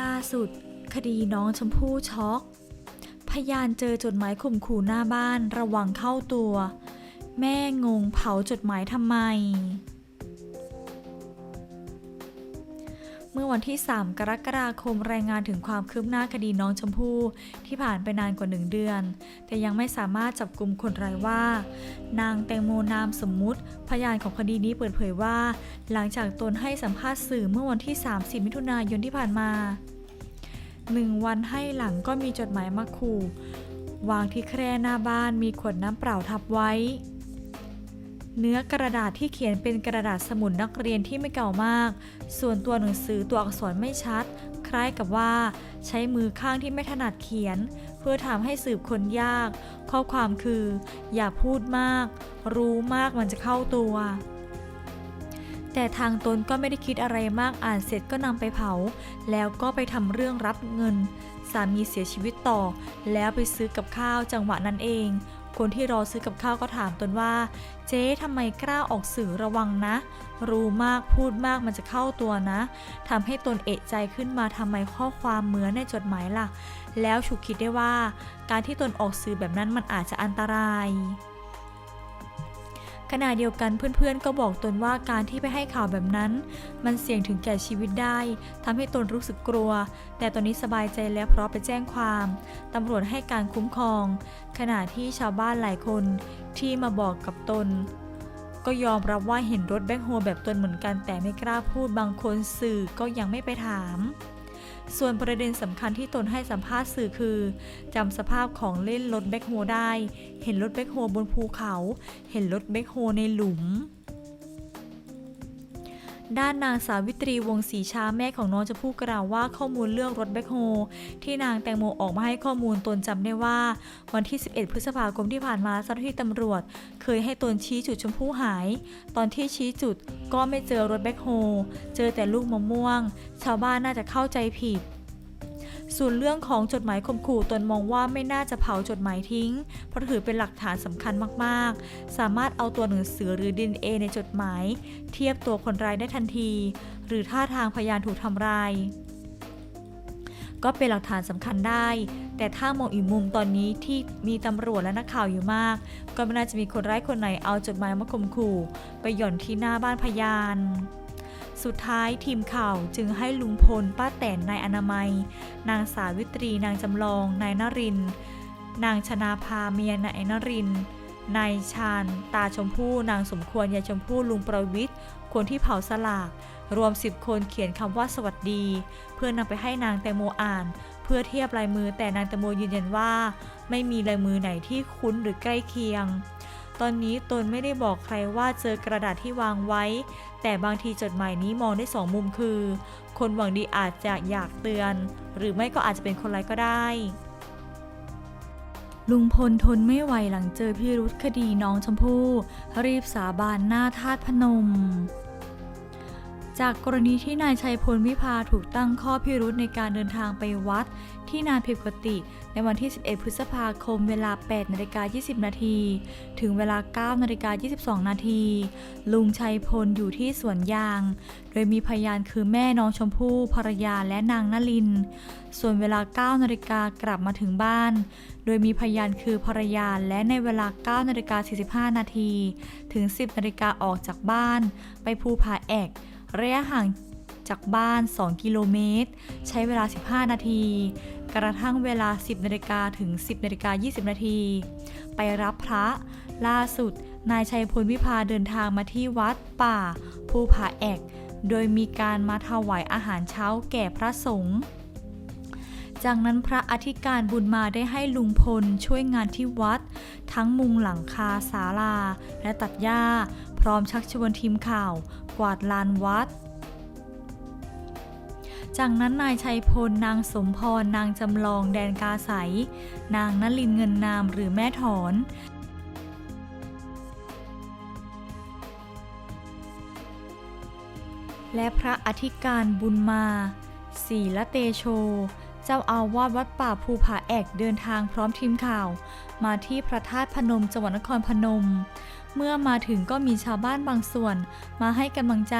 ล่าสุด คดีน้องชมพู่ช็อก พยานเจอจดหมายข่มขู่หน้าบ้านระวังเข้าตัว แม่งงเผาจดหมายทำไม เมื่อวันที่ 3 กรกฎาคมรายงานถึงความคืบหน้าคดีน้องชมพู่ที่ผ่านไปนานกว่าหนึ่งเดือน แต่ยังไม่สามารถจับกลุ่มคนร้ายว่า นางแตงโมนามสมมุติ พยานของคดีนี้เปิดเผยว่า หลังจากตนให้สัมภาษณ์สื่อเมื่อวันที่ 30 มิถุนายนที่ผ่านมาหนึ่งวันให้หลังก็มีจดหมายมาขู่วางที่แคร่หน้าบ้านมีขวดน้ำเปล่าทับไว้ เนื้อกระดาษที่เขียนเป็นกระดาษสมุดนักเรียนที่ไม่เก่ามาก ส่วนตัวหนังสือตัวอักษรไม่ชัด คล้ายกับว่า ใช้มือข้างที่ไม่ถนัดเขียน เพื่อทำให้สืบคนยาก ข้อความคือ อย่าพูดมาก รู้มากมันจะเข้าตัว แต่ทางตนก็ไม่ได้คิดอะไรมากอ่านเสร็จก็นำไปเผา แล้วก็ไปทำเรื่องรับเงิน สามีเสียชีวิตต่อ แล้วไปซื้อกับข้าวจังหวะนั้นเอง คนที่รอซื้อกับข้าวก็ถามตนว่า เจ๊ทำไมกล้าออกสื่อระวังนะ รู้มากพูดมากมันจะเข้าตัวนะทำให้ตนเอะใจขึ้นมาทำไมข้อความเหมือนในจดหมายล่ะ แล้วฉุกคิดได้ว่า การที่ตนออกสื่อแบบนั้นมันอาจจะอันตราย ขณะเดียวกันเพื่อนๆ ก็บอกตนว่าการที่ไปให้ข่าวแบบนั้น มันเสี่ยงถึงแก่ชีวิตได้ทำให้ตนรู้สึกกลัว แต่ตอนนี้สบายใจแล้วเพราะไปแจ้งความตำรวจให้การคุ้มครอง ขณะที่ชาวบ้านหลายคนที่มาบอกกับตน ก็ยอมรับว่าเห็นรถแบ็คโฮแบบตนเหมือนกัน แต่ไม่กล้าพูดบางคนสื่อก็ยังไม่ไปถาม ส่วนประเด็นสำคัญที่ตนให้สัมภาษณ์สื่อคือจำสภาพของเล่นรถแบ็คโฮได้ เห็นรถแบ็คโฮบนภูเขา เห็นรถแบ็คโฮในหลุม ด้านนางสาวิตรีวงศรีชาแม่ของน้องจะพูดกล่าวว่าข้อมูลเรื่องรถแบ็คโฮที่นางแตงโมออกมาให้ข้อมูลตนจำได้ว่า วันที่ 11 พฤษภาคมที่ผ่านมาเจ้าหน้าที่ตำรวจ เคยให้ตนชี้จุดชมพู่หาย ตอนที่ชี้จุดก็ไม่เจอรถแบ็คโฮเจอแต่ลูกมะม่วง ชาวบ้านน่าจะเข้าใจผิด ส่วนเรื่องของจดหมายข่มขู่ตนมองว่าไม่น่าจะเผาจดหมายทิ้ง เพราะถือเป็นหลักฐานสำคัญมากๆ สามารถเอาตัวหนังสือหรือดินเอในจดหมาย เทียบตัวคนร้ายได้ทันที หรือท่าทางพยานถูกทำร้ายก็เป็นหลักฐานสำคัญได้ แต่ถ้ามองอีกมุมตอนนี้ที่มีตำรวจและนักข่าวอยู่มาก ก็ไม่น่าจะมีคนร้ายคนไหนเอาจดหมายมาข่มขู่ ไปหย่อนที่หน้าบ้านพยาน สุดท้ายทีมข่าวจึงให้ลุงพล ป้าแตนนายอนามัย นางสาวิตรีนางจำลอง นายนริน นางชนาภาเมียนายนริน นายชาญ ตาชมพู่ นางสมควรยายชมพู่ลุงประวิทย์คนที่เผาสลาก รวม 10 คนเขียนคำว่าสวัสดี เพื่อนำไปให้นางแตงโมอ่าน เพื่อเทียบลายมือแต่นางแตงโมยืนยันว่า ไม่มีลายมือไหนที่คุ้นหรือใกล้เคียง ตอนนี้ตนไม่ได้บอกใครว่าเจอกระดาษที่วางไว้ แต่บางทีจดหมายนี้มองได้สองมุมคือ คนหวังดีอาจจะอยากเตือน หรือไม่ก็อาจจะเป็นคนร้ายก็ได้ ลุงพลทนไม่ไหวหลังเจอพิรุธคดีน้องชมพู่รีบสาบานหน้าธาตุพนม จากกรณีที่นายชัยพลวิภาถูกตั้งข้อพิรุธในการเดินทางไปวัด ที่นานผิดปกติ ในวันที่ 11 พฤษภาคม เวลา 8นาฬิกา20 นาที ถึงเวลา 9นาฬิกา22 นาที ลุงชัยพลอยู่ที่สวนยาง โดยมีพยานคือแม่น้องชมพู่ภรรยาและนางนลิน ส่วนเวลา 9นาฬิกากลับมาถึงบ้าน โดยมีพยานคือภรรยาและในเวลา 9นาฬิกา45 นาที ถึง 10นาฬิกาออกจากบ้าน ไปภูผาแอก ระยะห่างจากบ้าน 2 กิโลเมตร ใช้เวลา 15 นาที กระทั่งเวลา 10นาฬิกาถึง 10นาฬิกา20 นาที ไปรับพระ ล่าสุด นายชัยพลวิภาเดินทางมาที่วัดป่า ภูผาแอก โดยมีการมาถวายอาหารเช้าแก่พระสงฆ์จากนั้นพระอธิการบุญมาได้ให้ลุงพลช่วยงานที่วัด ทั้งมุงหลังคาศาลา และตัดหญ้า พร้อมชักชวนทีมข่าว กวาดลานวัด จากนั้นนายชัยพล นางสมพร นางจำลองแดนกาใส นางนลินเงินนามหรือแม่ถอนและพระอธิการบุญมาศีละเตโช เจ้าอาวาสวัดป่าภูผาแอกเดินทางพร้อมทีมข่าว มาที่พระธาตุพนมจังหวัดนครพนม เมื่อมาถึงก็มีชาวบ้านบางส่วนมาให้กำลังใจ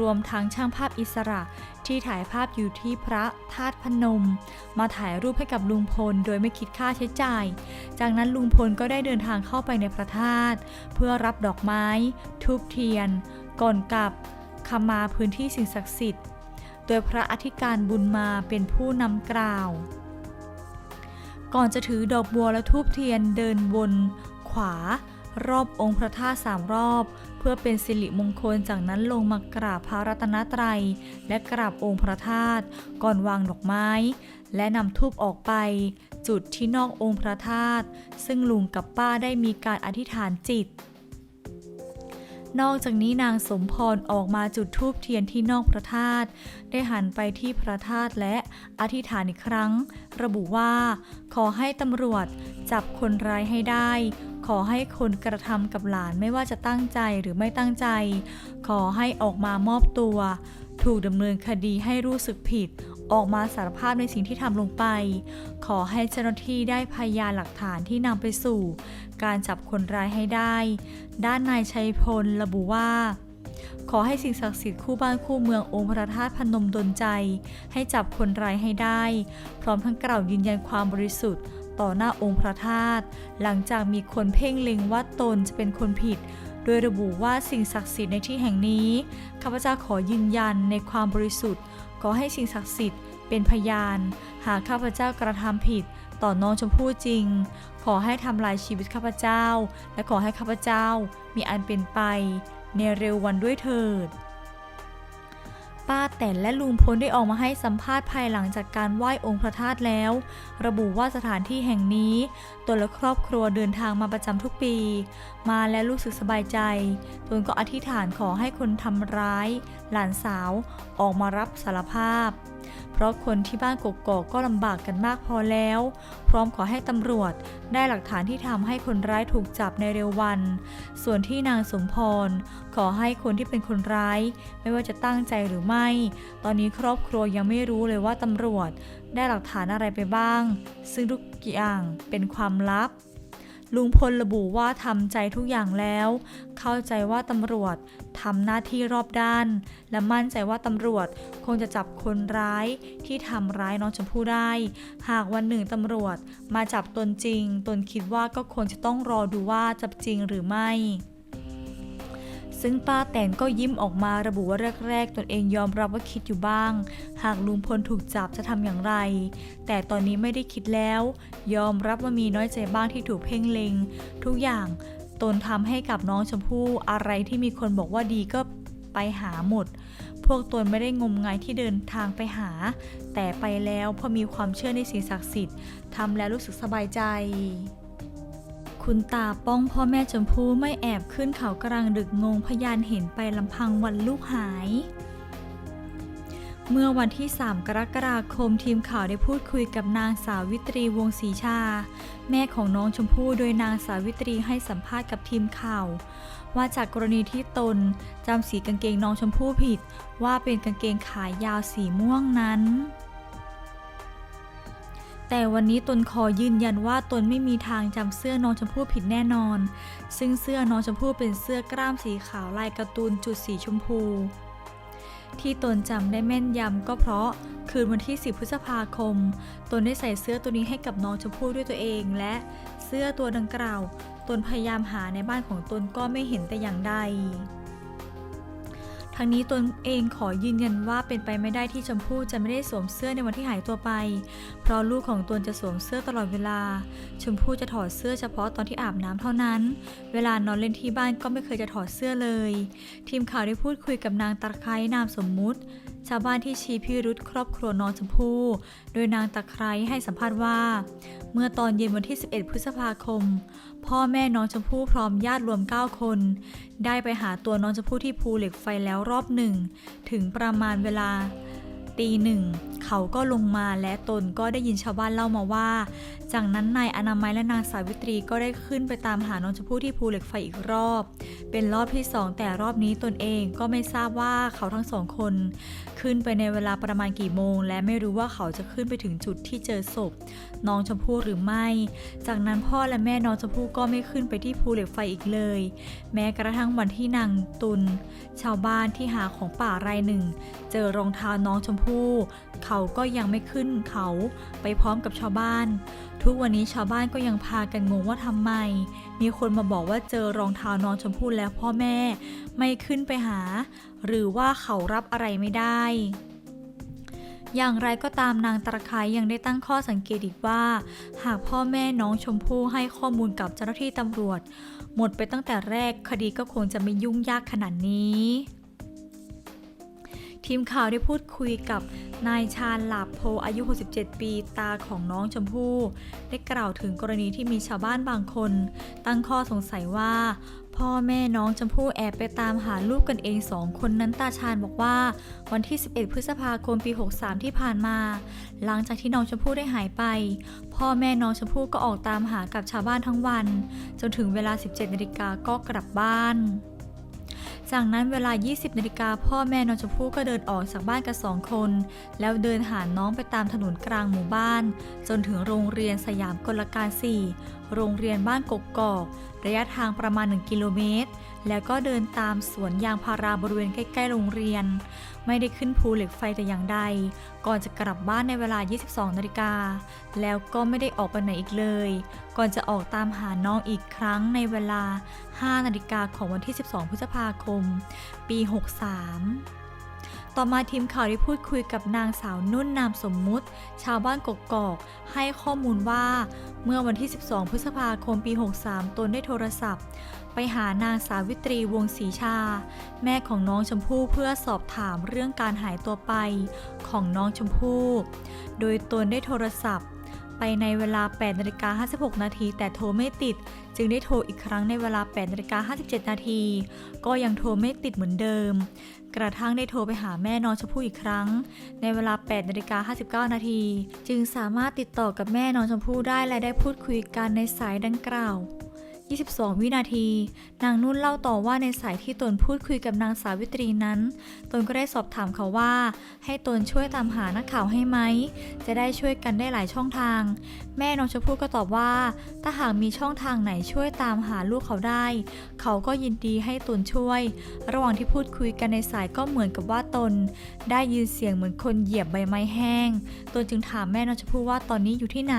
รวมทั้งช่างภาพอิสระที่ถ่ายภาพอยู่ที่พระธาตุพนม มาถ่ายรูปให้กับลุงพลโดยไม่คิดค่าใช้จ่าย จากนั้นลุงพลก็ได้เดินทางเข้าไปในพระธาตุเพื่อรับดอกไม้ ทูบเทียน ก่อนกลับขมาพื้นที่สิ่งศักดิ์สิทธิ์ โดยพระอธิการบุญมาเป็นผู้นำกล่าว ก่อนจะถือดอกบัวและทูบเทียนเดินวนขวา รอบองค์พระธาตุสามรอบ เพื่อเป็นสิริมงคลจากนั้นลงมากราบพระรัตนตรัย และกราบองค์พระธาตุก่อนวางดอกไม้ และนำทูบออกไป จุดที่นอกองค์พระธาตุซึ่งลุงกับป้าได้มีการอธิษฐานจิตนอกจากนี้นางสมพรออกมาจุดธูปเทียนที่นอกพระธาตุได้หันไปที่พระธาตุและอธิษฐานอีกครั้ง ระบุว่า ขอให้ตำรวจจับคนร้ายให้ได้ ขอให้คนกระทำกับหลานไม่ว่าจะตั้งใจหรือไม่ตั้งใจ ขอให้ออกมามอบตัว ถูกดำเนินคดีให้รู้สึกผิด ออกมาสารภาพในสิ่งที่ทำลงไป ขอให้เจ้าหน้าที่ได้พยานหลักฐานที่นำไปสู่ การจับคนร้ายให้ได้ ด้านนายชัยพลระบุว่าขอให้สิ่งศักดิ์สิทธิ์คู่บ้านคู่เมืององค์พระธาตุพนมดลใจ ให้จับคนร้ายให้ได้ พร้อมทั้งกล่าวยืนยันความบริสุทธิ์ ต่อหน้าองค์พระธาตุหลังจากมีคนเพ่งเล็งว่าตนจะเป็นคนผิด โดยระบุว่าสิ่งศักดิ์สิทธิ์ในที่แห่งนี้ข้าพเจ้าขอยืนยันในความบริสุทธิ์ ขอให้สิ่งศักดิ์สิทธิ์เป็นพยาน หากข้าพเจ้ากระทำผิดต่อน้องชมพู่จริง ขอให้ทำลายชีวิตข้าพเจ้า และขอให้ข้าพเจ้ามีอันเป็นไป ในเร็ววันด้วยเถิด ป้าแตนและลุงพลได้ออกมาให้สัมภาษณ์ภายหลังจากการไหว้องค์พระธาตุแล้ว ระบุว่าสถานที่แห่งนี้ตนและครอบครัวเดินทางมาประจำทุกปี มาและรู้สึกสบายใจตนก็อธิษฐานขอให้คนทำร้าย หลานสาวออกมารับสารภาพ เพราะคนที่บ้านกกอกก็ลำบากกันมากพอแล้ว พร้อมขอให้ตำรวจได้หลักฐานที่ทำให้คนร้ายถูกจับในเร็ววัน ส่วนที่นางสมพร ขอให้คนที่เป็นคนร้าย ไม่ว่าจะตั้งใจหรือไม่ ตอนนี้ครอบครัวยังไม่รู้เลยว่าตำรวจได้หลักฐานอะไรไปบ้าง ซึ่งทุกอย่างเป็นความลับ ลุงพลระบุว่าทำใจทุกอย่างแล้ว เข้าใจว่าตำรวจทำหน้าที่รอบด้าน และมั่นใจว่าตำรวจคงจะจับคนร้ายที่ทำร้ายน้องชมพู่ได้ หากวันหนึ่งตำรวจมาจับตนจริง ตนคิดว่าก็ควรจะต้องรอดูว่าจับจริงหรือไม่ ซึ่งป้าแตนก็ยิ้มออกมาระบุว่าแรกๆ ตนเองยอมรับว่าคิดอยู่บ้าง หากลุงพลถูกจับจะทำอย่างไร แต่ตอนนี้ไม่ได้คิดแล้ว ยอมรับว่ามีน้อยใจบ้างที่ถูกเพ่งเล็ง ทุกอย่างตนทำให้กับน้องชมพู่อะไรที่มีคนบอกว่าดีก็ไปหาหมด พวกตนไม่ได้งมงายที่เดินทางไปหา แต่ไปแล้วพอมีความเชื่อในสิ่งศักดิ์สิทธิ์ทำแล้วรู้สึกสบายใจ คุณตาป้องพ่อแม่ชมพู่ไม่แอบขึ้นเขากลางดึกงงพยานเห็นไปลำพังวันลูกหาย เมื่อวันที่ 3 กรกฎาคมทีมข่าวได้พูดคุยกับนางสาวิตรีวงศรีชา แม่ของน้องชมพู่โดยนางสาวิตรีให้สัมภาษณ์กับทีมข่าว ว่าจากกรณีที่ตนจำสีกางเกงน้องชมพู่ผิด ว่าเป็นกางเกงขายาวสีม่วงนั้น แต่วันนี้ตนขอยืนยันว่าตนไม่มีทางจำเสื้อน้องชมพู่ผิดแน่นอน ซึ่งเสื้อน้องชมพู่เป็นเสื้อกล้ามสีขาวลายการ์ตูนจุดสีชมพู ที่ตนจำได้แม่นยำก็เพราะคืนวันที่ 10 พฤษภาคม ตนได้ใส่เสื้อตัวนี้ให้กับน้องชมพู่ด้วยตัวเอง และเสื้อตัวดังกล่าว ตนพยายามหาในบ้านของตนก็ไม่เห็นแต่อย่างใด ทั้งนี้ตนเองขอยืนยันว่าเป็นไปไม่ได้ที่ชมพู่จะไม่ได้สวมเสื้อในวันที่หายตัวไป เพราะลูกของตนจะสวมเสื้อตลอดเวลา ชมพู่จะถอดเสื้อเฉพาะตอนที่อาบน้ำเท่านั้น เวลานอนเล่นที่บ้านก็ไม่เคยจะถอดเสื้อเลย ทีมข่าวได้พูดคุยกับนางตะไคร้นามสมมุติ ชาวบ้านที่ชี้พิรุษครอบครัวน้องชมพู่โดยนางตะไคร้ให้สัมภาษณ์ว่า เมื่อตอนเย็นวันที่ 11 พฤษภาคม พ่อแม่น้องชมพู่พร้อมญาติรวม 9 คน ได้ไปหาตัวน้องชมพู่ที่ภูเหล็กไฟแล้วรอบหนึ่ง ถึงประมาณเวลา ตีหนึ่งเขาก็ลงมาและตนก็ได้ยินชาวบ้านเล่ามาว่า จากนั้นนายอนามัยและนางสาวิตรีก็ได้ขึ้นไปตามหาน้องชมพู่ที่ภูเหล็กไฟอีกรอบ เป็นรอบที่สองแต่รอบนี้ตนเองก็ไม่ทราบว่าเขาทั้งสองคน ขึ้นไปในเวลาประมาณกี่โมง และไม่รู้ว่าเขาจะขึ้นไปถึงจุดที่เจอศพน้องชมพู่หรือไม่ จากนั้นพ่อและแม่น้องชมพู่ก็ไม่ขึ้นไปที่ภูเหล็กไฟอีกเลย แม้กระทั่งวันที่นางตุน ชาวบ้านที่หาของป่ารายหนึ่ง เจอรองเท้าน้องชมพู่เขาก็ยังไม่ขึ้นเขาไปพร้อมกับชาวบ้าน ทุกวันนี้ชาวบ้านก็ยังพากันงงว่าทำไม มีคนมาบอกว่าเจอรองเท้าน้องชมพู่แล้วพ่อแม่ ไม่ขึ้นไปหา หรือว่าเขารับอะไรไม่ได้อย่างไรก็ตามนางตะไคร้ยังได้ตั้งข้อสังเกตอีกว่า หากพ่อแม่น้องชมพู่ให้ข้อมูลกับเจ้าหน้าที่ตำรวจ หมดไปตั้งแต่แรกคดีก็คงจะไม่ยุ่งยากขนาดนี้ ทีมข่าวได้พูดคุยกับนายชาญหลาบโพอายุ 67 ปีตาของน้องชมพู่ ได้กล่าวถึงกรณีที่มีชาวบ้านบางคน ตั้งข้อสงสัยว่า พ่อแม่น้องชมพู่แอบไปตามหาลูกกันเองสองคนนั้นตาชาญบอกว่า วันที่ 11 พฤษภาคมปี 63 ที่ผ่านมา หลังจากที่น้องชมพู่ได้หายไป พ่อแม่น้องชมพู่ก็ออกตามหากับชาวบ้านทั้งวัน จนถึงเวลา 17นาฬิกาก็กลับบ้าน จากนั้นเวลา 20นาฬิกาพ่อแม่น้องชมพู่ก็เดินออกจากบ้านกันสองคน แล้วเดินหาน้องไปตามถนนกลางหมู่บ้าน จนถึงโรงเรียนสยามกลการ 4 โรงเรียนบ้านกกกอกระยะทางประมาณ 1 กิโลเมตร แล้วก็เดินตามสวนยางพาราบริเวณใกล้ ๆ โรงเรียน ไม่ได้ขึ้นภูเหล็กไฟแต่อย่างใด ก่อนจะกลับบ้านในเวลา 22นาฬิกา แล้วก็ไม่ได้ออกไปไหนอีกเลย ก่อนจะออกตามหาน้องอีกครั้งในเวลา 5 นาฬิกาของวันที่ 12 พฤษภาคม ปี 63 ต่อมาทีมข่าวได้พูดคุยกับนางสาวนุ่นนามสมมุติ ชาวบ้านกกอก ให้ข้อมูลว่า เมื่อวันที่ 12 พฤษภาคมปี 63 ตนได้โทรศัพท์ ไปหานางสาวิตรีวงศรีชา แม่ของน้องชมพู่เพื่อสอบถามเรื่องการหายตัวไปของน้องชมพู่ โดยตนได้โทรศัพท์ ไปในเวลา8นาฬิกา56 นาที แต่โทรไม่ติด จึงได้โทรอีกครั้งในเวลา8นาฬิกา57 นาที ก็ยังโทรไม่ติดเหมือนเดิม กระทั่งได้โทรไปหาแม่น้องชมพู่อีกครั้ง ในเวลา8นาฬิกา59 นาที จึงสามารถติดต่อกับแม่น้องชมพู่ได้และได้พูดคุยกันในสายดังกล่าว 22 วินาที นางนุ่นเล่าต่อว่าในสายที่ตนพูดคุยกับนางสาวิตรีนั้น ตนก็ได้สอบถามเขาว่า ให้ตนช่วยตามหานักข่าวให้ไหม จะได้ช่วยกันได้หลายช่องทาง แม่น้องชมพู่ก็ตอบว่า ถ้าหากมีช่องทางไหนช่วยตามหาลูกเขาได้ เขาก็ยินดีให้ตนช่วย ระหว่างที่พูดคุยกันในสายก็เหมือนกับว่าตน ได้ยินเสียงเหมือนคนเหยียบใบไม้แห้ง ตนจึงถามแม่น้องชมพู่ว่าตอนนี้อยู่ที่ไหน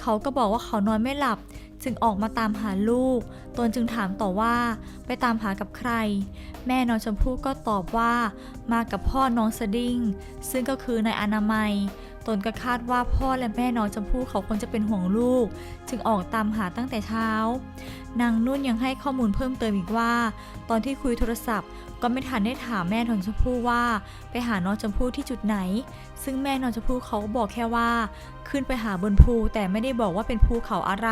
เขาก็บอกว่าเขานอนไม่หลับ จึงออกมาตามหาลูก ตนจึงถามต่อว่า ไปตามหากับใคร แม่น้องชมพู่ก็ตอบว่า มากับพ่อน้องสดิ้ง ซึ่งก็คือนายอนามัย ตนก็คาดว่าพ่อและแม่น้องชมพู่เขาคงจะเป็นห่วงลูก จึงออกตามหาตั้งแต่เช้า นางนุ่นยังให้ข้อมูลเพิ่มเติมอีกว่า ตอนที่คุยโทรศัพท์ ก็ไม่ทันได้ถามแม่น้องชมพู่ว่า ไปหาน้องชมพู่ที่จุดไหน ซึ่งแม่น้องชมพู่เขาก็บอกแค่ว่า ขึ้นไปหาบนภูแต่ไม่ได้บอกว่าเป็นภูเขาอะไร